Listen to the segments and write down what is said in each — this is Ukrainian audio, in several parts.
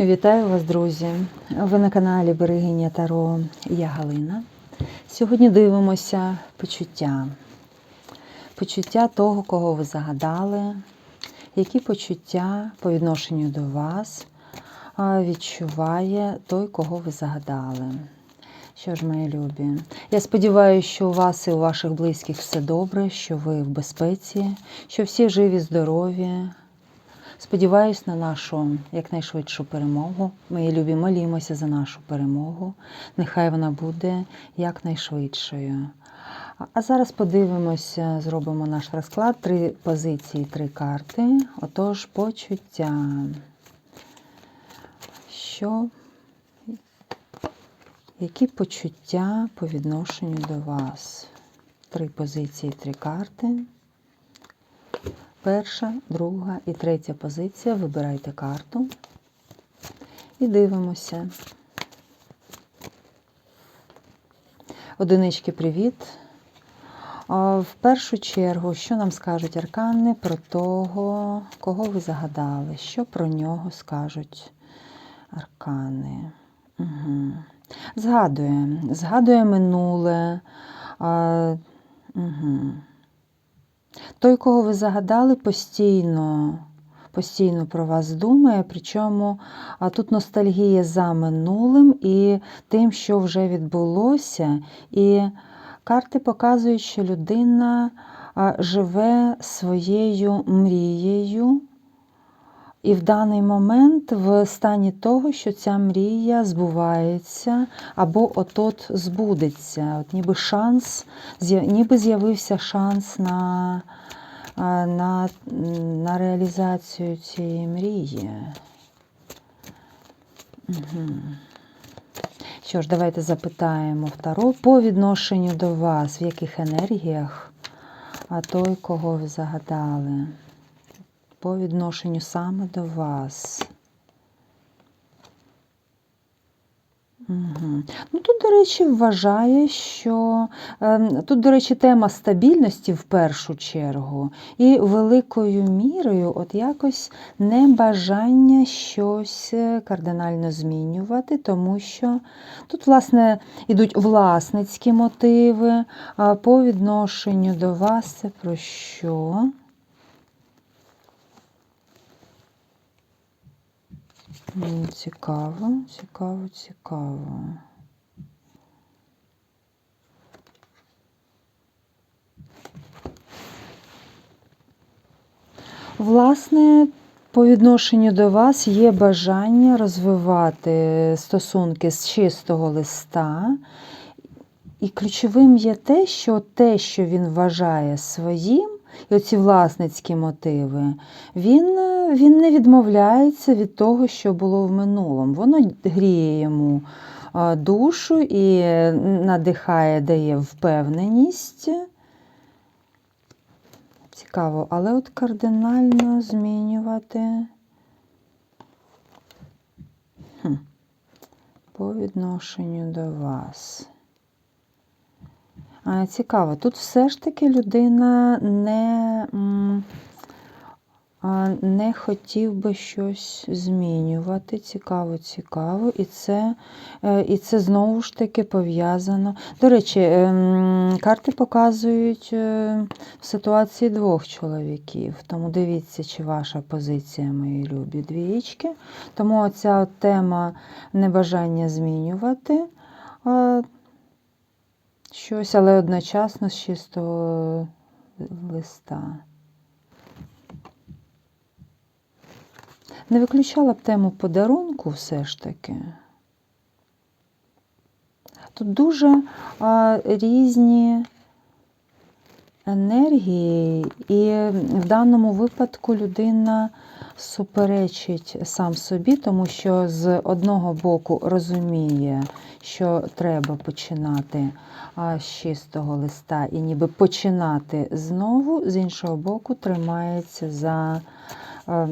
Вітаю вас, друзі! Ви на каналі Берегиня Таро. Я Галина. Сьогодні дивимося почуття. Почуття того, кого ви загадали, які почуття по відношенню до вас відчуває той, кого ви загадали. Що ж, мої любі, я сподіваюся, що у вас і у ваших близьких все добре, що ви в безпеці, що всі живі, здорові. Сподіваюсь на нашу якнайшвидшу перемогу. Мої любі, молімося за нашу перемогу. Нехай вона буде якнайшвидшою. А- зараз подивимося, зробимо наш розклад. Три позиції, три карти. Отож, почуття. Що? Які почуття по відношенню до вас? Три позиції, три карти. Перша, друга і третя позиція. Вибирайте карту і дивимося. Одинички, привіт. В першу чергу, що нам скажуть аркани про того, кого ви загадали? Що про нього скажуть аркани? Угу. Згадує, згадує минуле. А, угу. Той, кого ви загадали, постійно, постійно про вас думає, причому а тут ностальгія за минулим і тим, що вже відбулося. І карти показують, що людина живе своєю мрією. І в даний момент в стані того, що ця мрія збувається або от-от збудеться. От ніби шанс, ніби з'явився шанс на, на, на реалізацію цієї мрії. Угу. Що ж, давайте запитаємо в Таро по відношенню до вас, в яких енергіях а той, кого ви загадали по відношенню саме до вас. Угу. Ну, тут, до речі, вважає, що ем, тут, до речі, тема стабільності в першу чергу, і великою мірою от якось небажання щось е, кардинально змінювати, тому що тут, власне, йдуть власницькі мотиви, а по відношенню до вас це про що? Цікаво, цікаво, цікаво. Власне, по відношенню до вас є бажання розвивати стосунки з чистого листа. І ключовим є те, що те, що він вважає своїм, і оці власницькі мотиви, він, він не відмовляється від того, що було в минулому. Воно гріє йому душу і надихає, дає впевненість. Цікаво, але от кардинально змінювати хм. по відношенню до вас. А, Цікаво, тут все ж таки людина не, не хотів би щось змінювати. Цікаво, цікаво. І це, е, і це знову ж таки пов'язано. До речі, ем, карти показують е, ситуації двох чоловіків. Тому дивіться, чи ваша позиція, мої любі двієчки. Тому от тема небажання змінювати. щось, але одночасно з чистого листа. Не виключала б тему подарунку все ж таки. Тут дуже а, різні енергії, і в даному випадку людина суперечить сам собі, тому що з одного боку розуміє, що треба починати а, з чистого листа і ніби починати знову, з іншого боку, тримається за, е,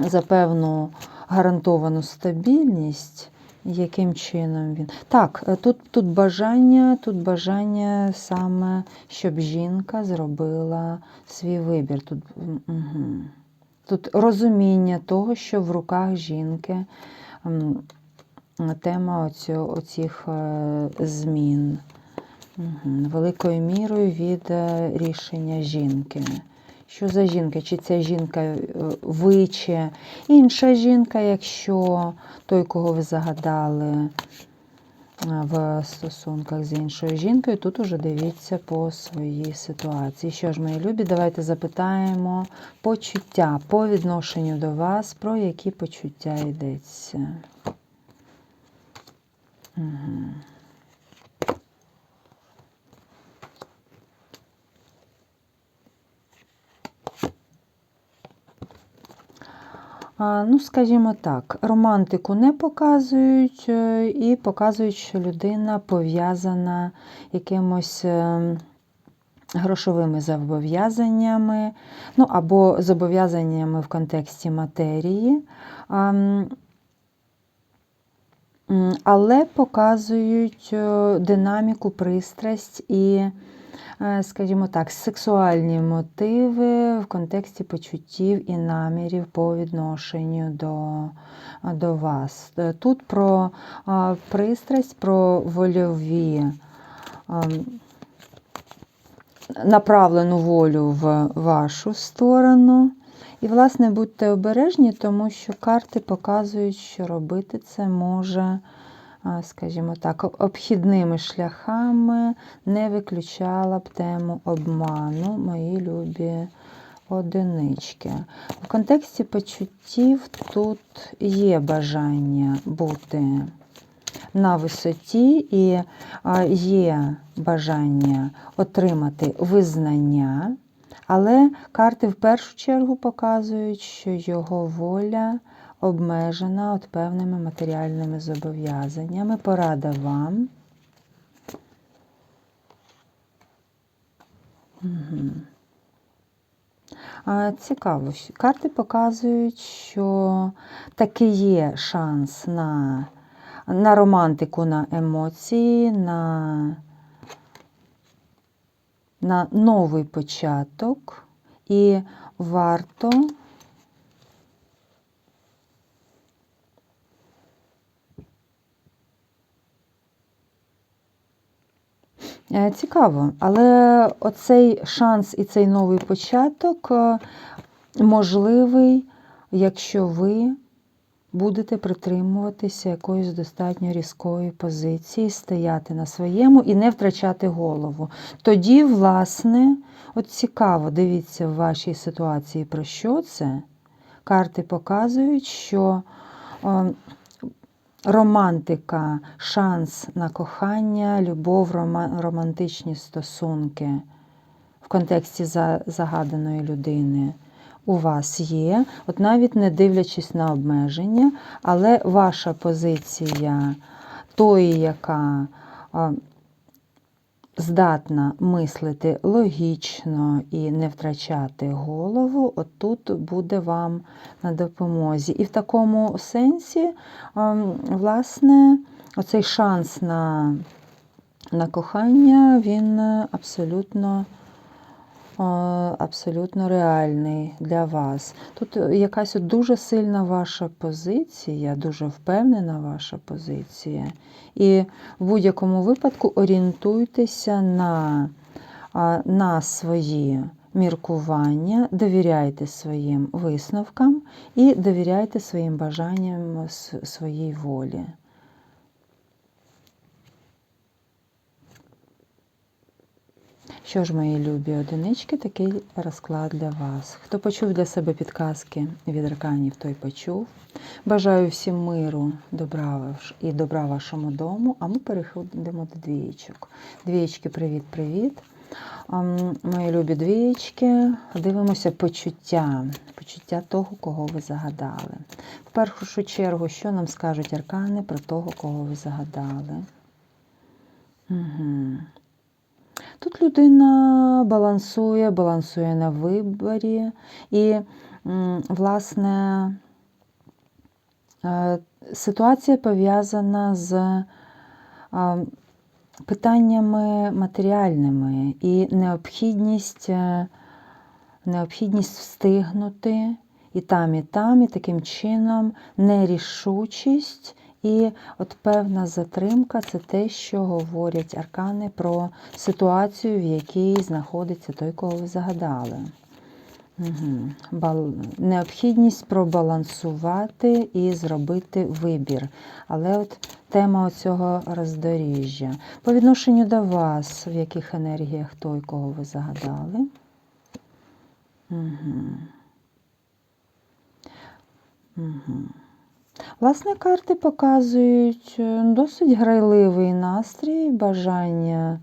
за певну гарантовану стабільність. Яким чином він? Так, е, тут, тут бажання, тут бажання саме, щоб жінка зробила свій вибір. Тут, угу. Тут розуміння того, що в руках жінки тема оцих е, змін. Великою мірою від е, рішення жінки. Що за жінка? Чи ця жінка е, ви, чи інша жінка, якщо той, кого ви загадали е, в стосунках з іншою жінкою, тут уже дивіться по своїй ситуації. Що ж, мої любі, давайте запитаємо почуття по відношенню до вас, про які почуття йдеться. Угу. Ну, скажімо так, романтику не показують е, і показують, що людина пов'язана якимось е, грошовими зобов'язаннями, ну або зобов'язаннями в контексті матерії. Але показують е, динаміку, пристрасть і скажімо так, сексуальні мотиви в контексті почуттів і намірів по відношенню до, до вас. Е, Тут про пристрасть, про вольові. Направлену волю в вашу сторону. І, власне, будьте обережні, тому що карти показують, що робити це може скажімо так, обхідними шляхами не виключала б тему обману, мої любі одинички. В контексті почуттів тут є бажання бути на висоті і є бажання отримати визнання. Але карти в першу чергу показують, що його воля обмежена от певними матеріальними зобов'язаннями. Порада вам. Угу. Цікаво, карти показують, що таки є шанс на, на романтику, на емоції, на, на новий початок, і варто Цікаво, але оцей шанс і цей новий початок е, можливий, якщо ви будете притримуватися якоїсь достатньо різкої позиції, стояти на своєму і не втрачати голову. Тоді, власне, от цікаво, дивіться в вашій ситуації, про що це. Карти показують, що е, романтика, шанс на кохання, любов, романтичні стосунки в контексті загаданої людини у вас є, от навіть не дивлячись на обмеження, але ваша позиція тої, яка здатна мислити логічно і не втрачати голову, отут буде вам на допомозі. І в такому сенсі, власне, оцей шанс на, на кохання, він абсолютно абсолютно реальний для вас. Тут якась дуже сильна ваша позиція, дуже впевнена ваша позиція. І в будь-якому випадку орієнтуйтеся на, на свої міркування, довіряйте своїм висновкам і довіряйте своїм бажанням своїй волі. Що ж, мої любі одинички, такий розклад для вас. Хто почув для себе підказки від арканів, той почув. Бажаю всім миру, добра і добра вашому дому, а ми переходимо до двієчок. Двієчки, привіт-привіт. Мої любі двієчки, дивимося почуття, почуття того, кого ви загадали. В першу чергу, що нам скажуть аркани про того, кого ви загадали? Угу. Тут людина балансує, балансує на виборі, і, власне, е, ситуація пов'язана з питаннями матеріальними і необхідність, е, необхідність встигнути і там, і там, і таким чином нерішучість і от певна затримка це те, що говорять аркани про ситуацію, в якій знаходиться той, кого ви загадали. Угу. Бал... Необхідність пробалансувати і зробити вибір. Але от тема цього роздоріжжя. По відношенню до вас, в яких енергіях той, кого ви загадали. Угу. Угу. Власне, карти показують е, досить грайливий настрій, бажання,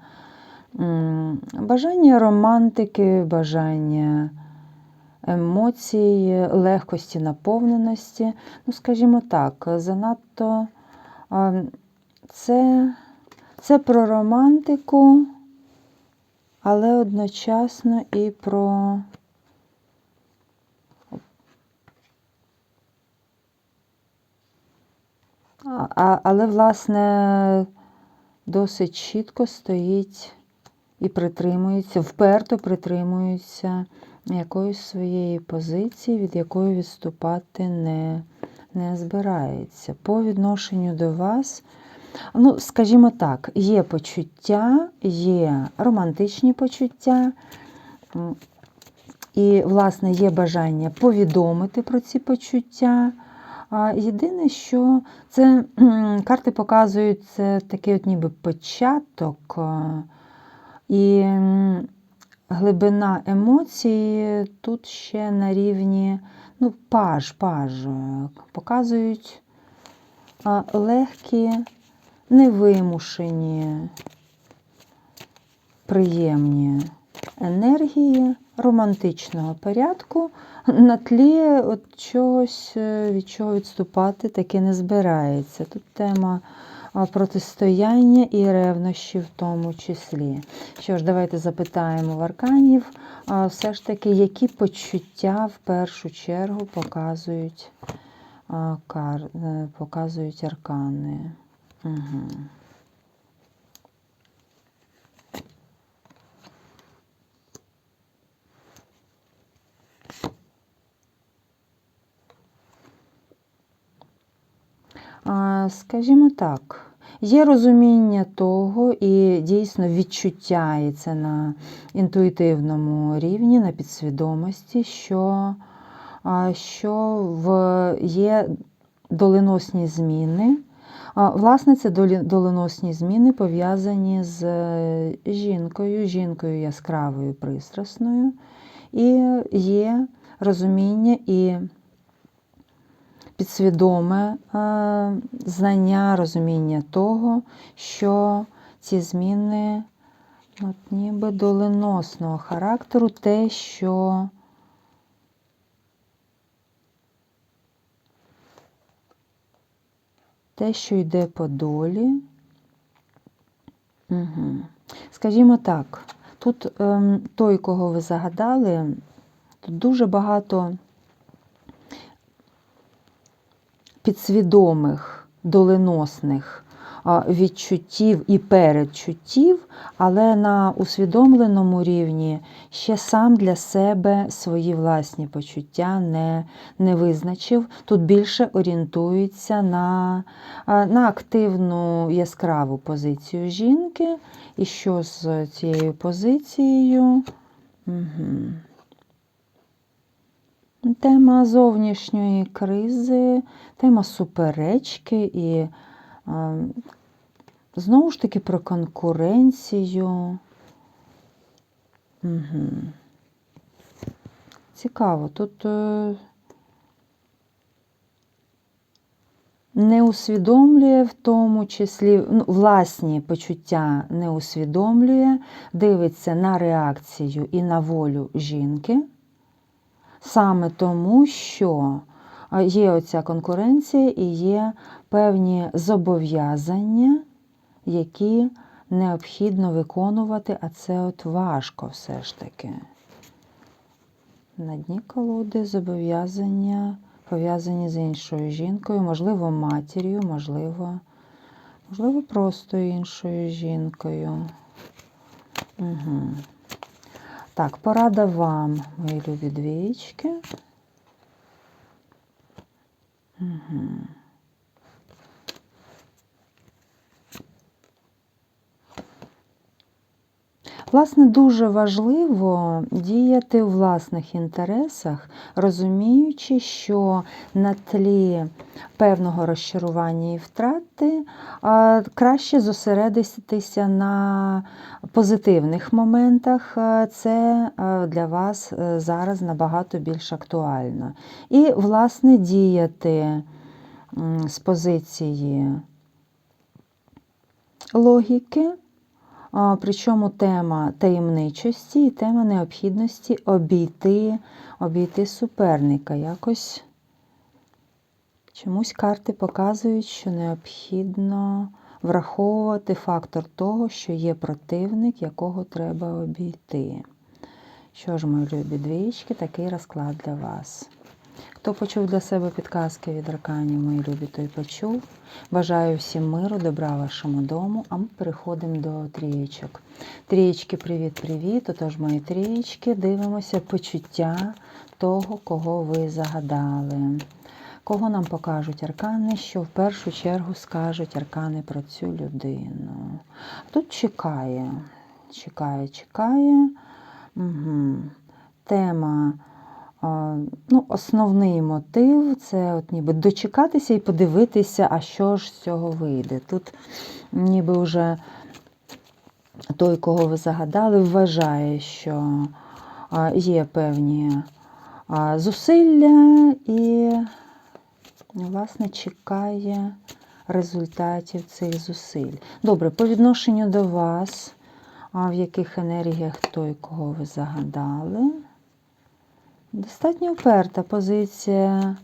бажання романтики, бажання емоцій, легкості, наповненості. Ну, скажімо так, занадто це, це про романтику, але одночасно і про А, Але, власне, досить чітко стоїть і притримується, вперто притримується якоїсь своєї позиції, від якої відступати не, не збирається. По відношенню до вас, ну, скажімо так, є почуття, є романтичні почуття. І, власне, є бажання повідомити про ці почуття. Єдине, що це карти показують це такий от ніби початок і глибина емоцій тут ще на рівні ну, паж, паж, показують легкі, невимушені, приємні енергії романтичного порядку на тлі от чогось, е, від чого відступати таки не збирається. Тут тема протистояння і ревнощі в тому числі. Що ж, давайте запитаємо в арканів, все ж таки, які почуття в першу чергу показують, е, показують аркани. Угу. Скажімо так, є розуміння того і дійсно відчуття, і це на інтуїтивному рівні, на підсвідомості, що що в, є доленосні зміни. Власне, це доленосні зміни пов'язані з жінкою, жінкою яскравою, пристрасною, і є розуміння і підсвідоме е, знання, розуміння того, що ці зміни от ніби доленосного характеру, те, що те, що йде по долі. Угу. Скажімо так, тут ем, той, кого ви загадали, тут дуже багато підсвідомих, доленосних відчуттів і передчуттів, але на усвідомленому рівні ще сам для себе свої власні почуття не не визначив. Тут більше орієнтується на, на активну яскраву позицію жінки. І що з цією позицією? Угу. Тема зовнішньої кризи, тема суперечки і знову ж таки про конкуренцію. Угу. Цікаво, тут е, не усвідомлює в тому числі, ну, власні почуття не усвідомлює, дивиться на реакцію і на волю жінки. Саме тому, що є оця конкуренція і є певні зобов'язання, які необхідно виконувати, а це от важко все ж таки. На дні колоди зобов'язання пов'язані з іншою жінкою, можливо, матір'ю, можливо, можливо, просто іншою жінкою. Угу. Так, порада вам, мої любі двічки. Угу. Власне, дуже важливо діяти у власних інтересах, розуміючи, що на тлі певного розчарування і втрати краще зосередитися на позитивних моментах. Це для вас е, зараз набагато більш актуально. І, власне, діяти з позиції логіки. Причому тема таємничості і тема необхідності обійти, обійти суперника. Якось чомусь карти показують, що необхідно враховувати фактор того, що є противник, якого треба обійти. Що ж, мої любі двічки, такий розклад для вас. Хто почув для себе підказки від арканів, мої любі, той почув. Бажаю всім миру, добра вашому дому, а ми переходимо до трієчок. Трієчки, привіт-привіт. Отож, мої трієчки, дивимося почуття того, кого ви загадали. Кого нам покажуть аркани, що в першу чергу скажуть аркани про цю людину. Тут чекає, чекає, чекає. Угу. Тема ну, Основний мотив це от ніби дочекатися і подивитися, а що ж з цього вийде. Тут ніби вже той, кого ви загадали, вважає, що є певні зусилля і, власне, чекає результатів цих зусиль. Добре, по відношенню до вас, в яких енергіях той, кого ви загадали. Достатньо вперта позиція,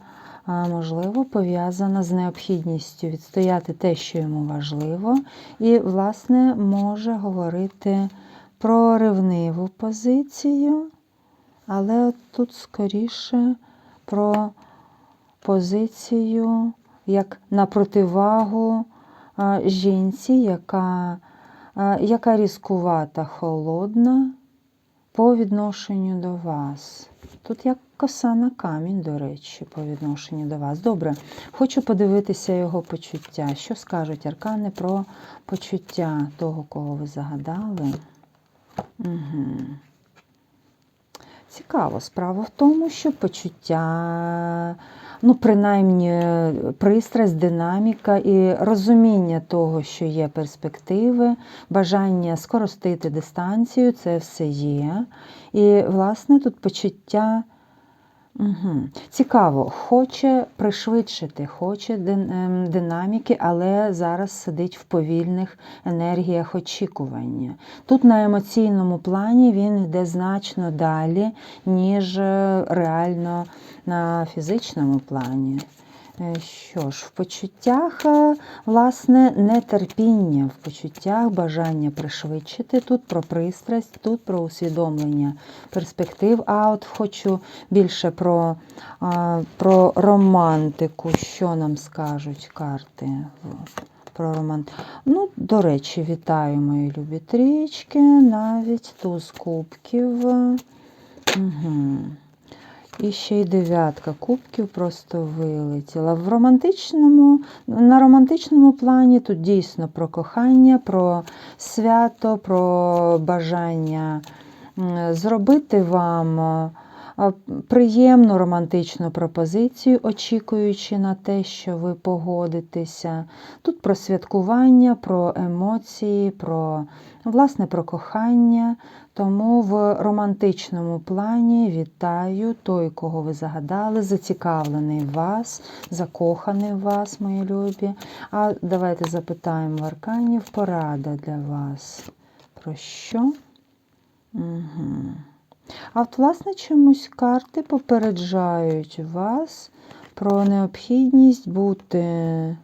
можливо, пов'язана з необхідністю відстояти те, що йому важливо, і, власне, може говорити про ревниву позицію, але тут скоріше про позицію як на противагу жінці, яка, яка різкувата, холодна по відношенню до вас. Тут як коса на камінь, до речі, по відношенню до вас. Добре, хочу подивитися його почуття. Що скажуть аркани про почуття того, кого ви загадали? Угу. Цікаво, справа в тому, що почуття, ну, принаймні, пристрасть, динаміка і розуміння того, що є перспективи, бажання скоростити дистанцію це все є. І, власне, тут почуття. Угу. Цікаво, хоче пришвидшити, хоче ем, динаміки, але зараз сидить в повільних енергіях очікування. Тут на емоційному плані він йде значно далі, ніж е, реально на фізичному плані. Е, що ж, в почуттях, е, власне, нетерпіння, в почуттях бажання пришвидшити. Тут про пристрасть, тут про усвідомлення перспектив. А от хочу більше про про романтику, що нам скажуть карти. Про романтику. Ну, До речі, вітаю мої любі трічки, навіть туз кубків. Угу. І ще й дев'ятка кубків просто вилетіла. В романтичному, На романтичному плані тут дійсно про кохання, про свято, про бажання зробити вам приємну романтичну пропозицію, очікуючи на те, що ви погодитеся. Тут про святкування, про емоції, про власне про кохання. Тому в романтичному плані вітаю той, кого ви загадали, зацікавлений в вас, закоханий в вас, мої любі. А давайте запитаємо в арканів порада для вас. Про що? Угу. А от, власне, чомусь карти попереджають вас про необхідність бути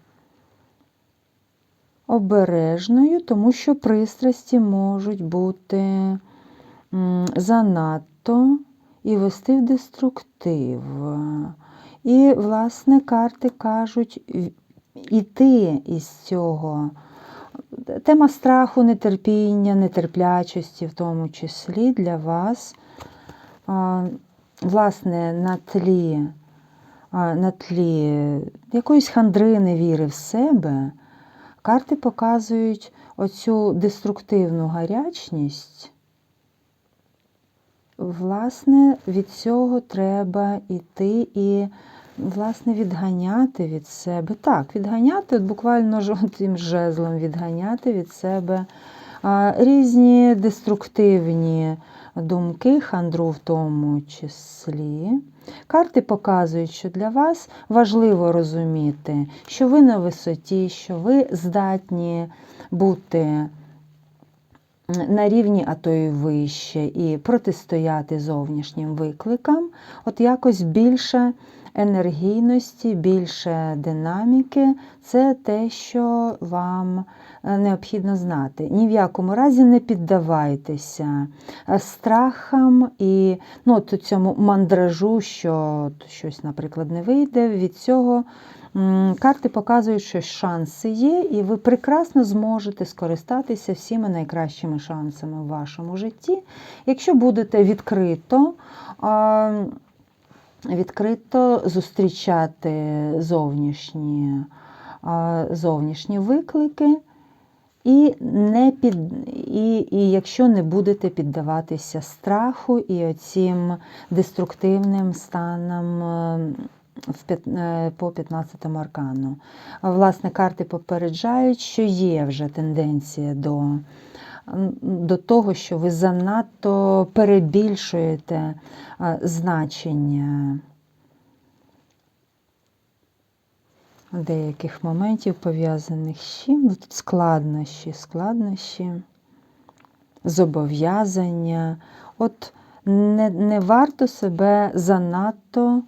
обережною, тому що пристрасті можуть бути занадто і вести в деструктив. І, власне, карти кажуть, іти із цього. Тема страху, нетерпіння, нетерплячості, в тому числі для вас, власне, на тлі на тлі якоїсь хандри невіри в себе, карти показують оцю деструктивну гарячність. Власне, від цього треба йти і, власне, відганяти від себе. Так, відганяти, от буквально ж тим жезлом відганяти від себе різні деструктивні думки, хандру в тому числі. Карти показують, що для вас важливо розуміти, що ви на висоті, що ви здатні бути на рівні, а то й вище, і протистояти зовнішнім викликам, от якось більше енергійності, більше динаміки це те, що вам е, необхідно знати. Ні в якому разі не піддавайтеся е, страхам і ну, цьому мандражу, що щось, наприклад, не вийде. Від цього карти показують, що шанси є, і ви прекрасно зможете скористатися всіма найкращими шансами в вашому житті, якщо будете відкрито. Відкрито зустрічати зовнішні, зовнішні виклики, і, не під, і, і якщо не будете піддаватися страху і оцім деструктивним станам е, е, по 15 аркану. Власне, карти попереджають, що є вже тенденція до, до того, що ви занадто перебільшуєте е, значення деяких моментів, пов'язаних з чим? Ну, Тут складнощі, складнощі, зобов'язання. От не, не варто себе занадто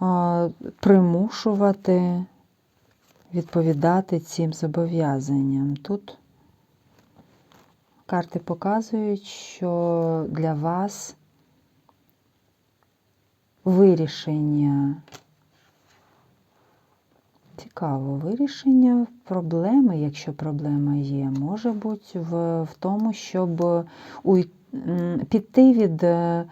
а, примушувати відповідати цим зобов'язанням. Тут карти показують, що для вас вирішення Цікаво, вирішення проблеми, якщо проблема є, може бути в, в тому, щоб уй, піти від е,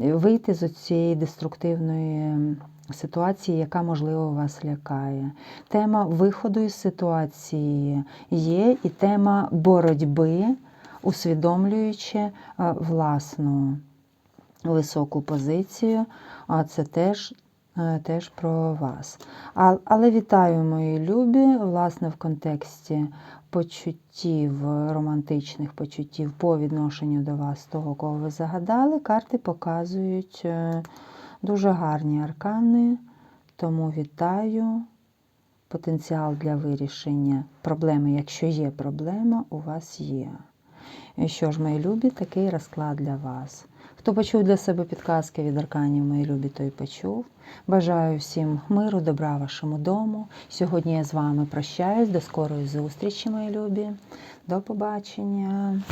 вийти з цієї деструктивної ситуації, яка, можливо, вас лякає. Тема виходу із ситуації є, і тема боротьби, усвідомлюючи е, власну високу позицію, а це теж е, теж про вас. Але вітаю, мої любі, власне, в контексті почуттів, романтичних почуттів по відношенню до вас, того, кого ви загадали, карти показують е, дуже гарні аркани, тому вітаю. Потенціал для вирішення проблеми, якщо є проблема, у вас є. Що ж, мої любі, такий розклад для вас. Хто почув для себе підказки від арканів, мої любі, той почув. Бажаю всім миру, добра вашому дому. Сьогодні я з вами прощаюсь. До скорої зустрічі, мої любі. До побачення.